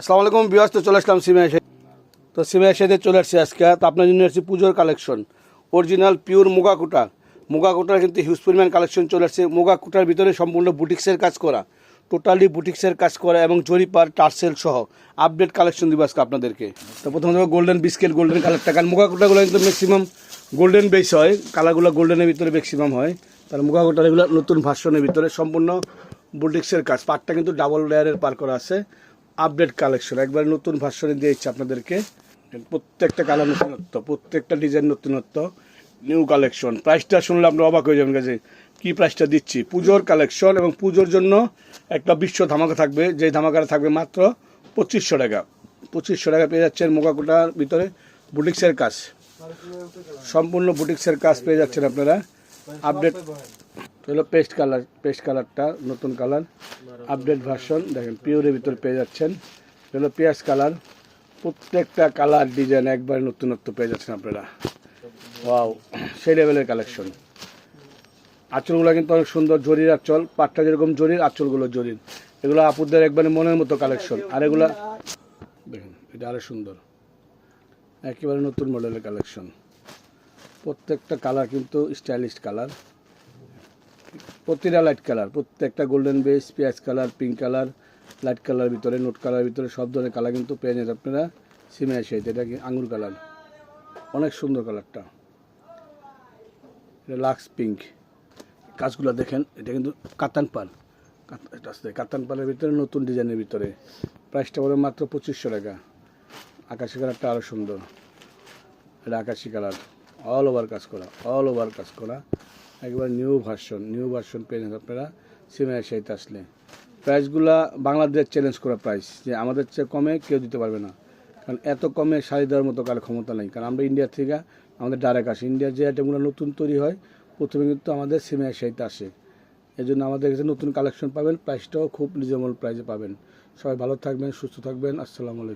আসসালামু আলাইকুম তো চলে আসলাম সিমে এসে। তো সিমে এসে চলে আসছি আজকে। তো আপনার জন্য আসছি পুজোর কালেকশন। অরিজিনাল পিওর মুগা কুটা। মুগা কুটার কিন্তু হিউজ পরিমাণ কালেকশন চলে আসছে। মুগা কুটার ভিতরে সম্পূর্ণ বুটিক্সের কাজ করা। টোটালি বুটিক্সের কাজ করা এবং জরিপার, টার্সেল সহ আপডেট কালেকশন দিব আজকে আপনাদেরকে। তো প্রথমত গোল্ডেন বিস্কেট গোল্ডেন কালারটা কারণ মুগা কুটাগুলো কিন্তু ম্যাক্সিমাম গোল্ডেন বেস হয়। কালারগুলো গোল্ডেনের ভিতরে ম্যাক্সিমাম হয়। তার মুগা কুটার এগুলো নতুন ভার্সনের ভিতরে সম্পূর্ণ বুটিক্সের কাজ। পাটটা কিন্তু ডাবল লেয়ারের পার করা আছে। আপডেট কালেকশন একবার নতুন ভার্সনে দিয়ে ইচ্ছে আপনাদেরকে। প্রত্যেকটা কালার নতুনত্ব, প্রত্যেকটা ডিজাইন নতুনত্ব নিউ কালেকশন প্রাইসটা শুনলে আপনারা অবাক হয়ে যাবেন কাছে কী প্রাইসটা দিচ্ছি? পুজোর কালেকশন এবং পুজোর জন্য একটা বিশ্ব ধামাকা থাকবে। যে ধামাকাটা থাকবে মাত্র পঁচিশশো টাকা। পঁচিশশো টাকা পেয়ে যাচ্ছেন মোকাকোটার ভিতরে বুটিক্সের কাজ। সম্পূর্ণ বুটিক্সের কাজ পেয়ে যাচ্ছেন আপনারা। আপডেট হলো পেস্ট কালার পেস্ট কালারটা নতুন কালার আপডেট ভার্সন দেখেন পিওরের ভিতরে পেয়ে যাচ্ছেন। হলো পেঁয়াজ কালার প্রত্যেকটা কালার ডিজাইন একবার নতুনত্ব পেয়ে যাচ্ছেন আপনারা। ওয়াও সেই লেভেলের কালেকশন আঁচলগুলো কিন্তু অনেক সুন্দর, জরির আঁচল, পাটটা যেরকম জরির, আঁচলগুলো জরির। এগুলো আপুদের একবারে মনের মতো কালেকশন আর এগুলা, দেখুন, এটা আরও সুন্দর। একেবারে নতুন মডেলের কালেকশন প্রত্যেকটা কালার কিন্তু স্টাইলিশ কালার প্রতিটা লাইট কালার প্রত্যেকটা গোল্ডেন বেস পেঁয়াজ colour pink colour light colour ভিতরে নোট কালার ভিতরে, সব ধরনের কালার কিন্তু পেয়ে আপনারা সিমে এসে এটা আঙুর কালার অনেক সুন্দর কালারটা এটা লাক্স পিঙ্ক কাজগুলো দেখেন, এটা কিন্তু কাতান পাল এটা আছে, কাতান পালের ভিতরে, নতুন ডিজাইনের ভিতরে। প্রাইসটা পড়বে মাত্র পঁচিশশো টাকা। আকাশি কালারটা আরও সুন্দর। এটা আকাশি কালার অল ওভার কাজ করা অল ওভার কাজ করা। একবার নিউ ভার্সন নিউ ভার্সন পেয়ে যাবেন আপনারা। সিমের সাইতে আসলে। প্রাইসগুলা বাংলাদেশ চ্যালেঞ্জ করা প্রাইস যে আমাদের চেয়ে কমে কেউ দিতে পারবে না। কারণ এত কমে শাড়ি দেওয়ার মতো কারও ক্ষমতা নেই। কারণ আমরা ইন্ডিয়া থেকে, আমাদের ডাইরেক্ট আসে। ইন্ডিয়ার যে আইটেমগুলো নতুন তৈরি হয়, প্রথমে কিন্তু আমাদের সিমের সাইতে আসে। এই জন্য আমাদের কাছে নতুন কালেকশন পাবেন। প্রাইসটাও খুব রিজনেবল প্রাইসে পাবেন। সবাই ভালো থাকবেন, সুস্থ থাকবেন। আসসালামু আলাইকুম।